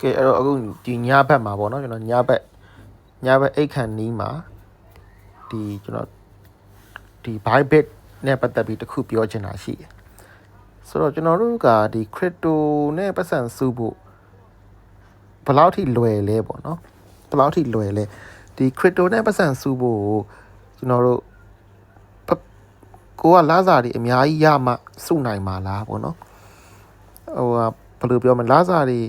ကဲအဲ့တော့အခုဒီညဘက်မှာပေါ့နော်ကျွန်တော်ညဘက်ညဘက်အိတ်ခန်နီးမှာဒီကျွန်တော်ဒီ Bybit နဲ့ပတ်သက်ပြီးတစ်ခုပြောချင်တာရှိတယ်ဆိုတော့ကျွန်တော်တို့ကဒီ crypto နဲ့ပတ်စံစုဖို့ဘယ်လောက်ထိလွယ်လဲပေါ့နော်ဘယ်လောက်ထိလွယ်လဲဒီ crypto နဲ့ပတ်စံစုဖို့ကျွန်တော်တို့ဖကိုကလာစားတွေအများကြီးရမှစုနိုင်မှာလားပေါ့နော်ဟိုကဘယ်လိုပြောမလဲလာစားတွေ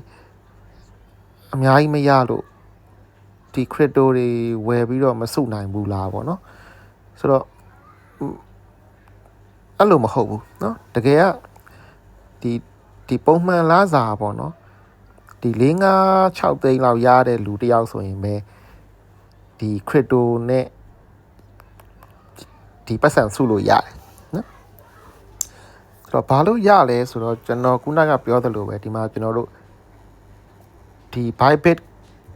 အများကြီးမရလို့ဒီ crypto တွေဝယ်ပြီးတော့မစုနိုင်ဘူးလားပေါ့နော်ဆိုတော့อืมအဲ့လိုမဟုတ်ဘူးเนาะတကယ်ကဒီဒီပုံမှန်လားစာပေါ့နော်ဒီ၄၅6သိန်းလောက်ရတဲ့လူတစ်ယောက်ဆိုရင်ပဲဒီ crypto နဲ့ဒီပတ်စံစုလို့ရတယ်နော်ဆိုတော့ဘာလို့ရလဲဆိုတော့ကျွန်တော်ခုနကပြောသလိုပဲဒီမှာကျွန်တော်တို့ ဒီ Bybit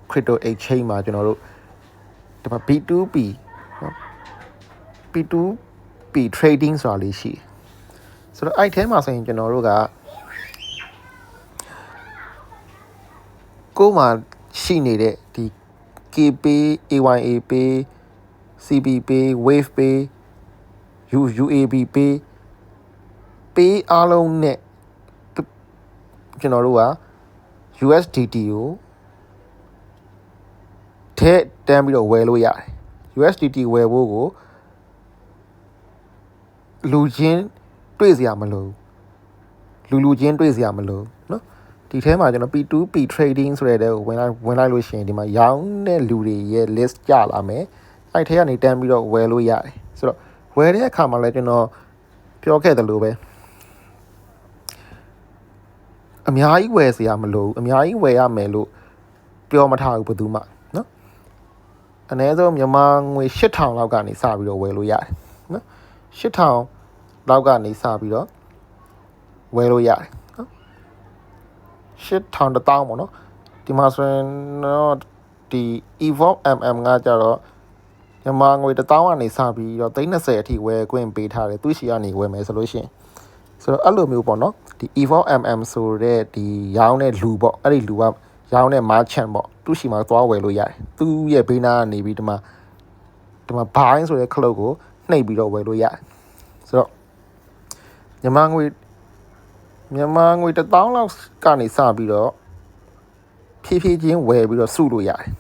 Crypto Exchange မှာကျွန်တော်တို့ဒီမှာ B2B နော် B2B trading ဆိုတာလေးရှိတယ်ဆိုတော့အဲ့ထဲမှာဆိုရင်ကျွန်တော်တို့ကကိုယ်မှာရှိနေတဲ့ဒီ KPay AYA Pay CB Pay Wave Pay UAB Pay Pay အားလုံးနဲ့ကျွန်တော်တို့က USDT ကိုထည့်တန်းပြီးတော့ဝယ်လို့ရတယ် USDT ဝယ်ဖို့ကိုလူချင်းတွေ့စရာမလိုဘူးလူလူချင်းတွေ့စရာမလိုဘူးเนาะဒီထဲမှာကျွန်တော် P2P trading ဆိုတဲ့တဲ့ကိုဝင်လိုက်ဝင်လိုက်လို့ရှိရင်ဒီမှာရောင်းတဲ့လူတွေရဲ့ list ကြလာမယ်အဲ့ထဲကနေတန်းပြီးတော့ဝယ်လို့ရတယ်ဆိုတော့ဝယ်တဲ့အခါမှာလည်းကျွန်တော်ပြောခဲ့တယ်လို့ပဲ အများကြီးဝယ်စရာမလိုဘူးအများကြီးဝယ်ရမယ်လို့ပြောမထားဘူးဘယ်သူမှနော်အနည်းဆုံးမြန်မာငွေ8000လောက်ကနေစပြီးတော့ဝယ်လို့ရတယ်နော်8000လောက်ကနေစပြီးတော့ဝယ်လို့ရတယ်နော်8000တပေါင်းပေါ့နော်ဒီမှာဆိုရင်တော့ဒီ Evolve MM ကကြတော့မြန်မာငွေ1000ကနေစပြီးတော့30အထိဝယ်ခွင့်ပေးထားတယ်သူရှိကနေဝယ်မယ်ဆိုလို့ရှိရင် ဆိုတော့အဲ့လိုမျိုးပေါ့နော်ဒီ Evolve MM ဆိုတဲ့ဒီရောင်းတဲ့လူပေါ့အဲ့ဒီလူကရောင်းတဲ့ merchant ပေါ့သူ့ရှိမှာသွားဝယ်လို့ရတယ်သူ့ရဲ့ဘေးနားကနေပြီးဒီမှာဒီမှာ buy ဆိုတဲ့ခလုတ်ကိုနှိပ်ပြီးတော့ဝယ်လို့ရတယ်ဆိုတော့မြန်မာငွေမြန်မာငွေ1000လောက်ကနေစပြီးတော့ဖြည်းဖြည်းချင်းဝယ်ပြီးတော့စုလို့ရတယ်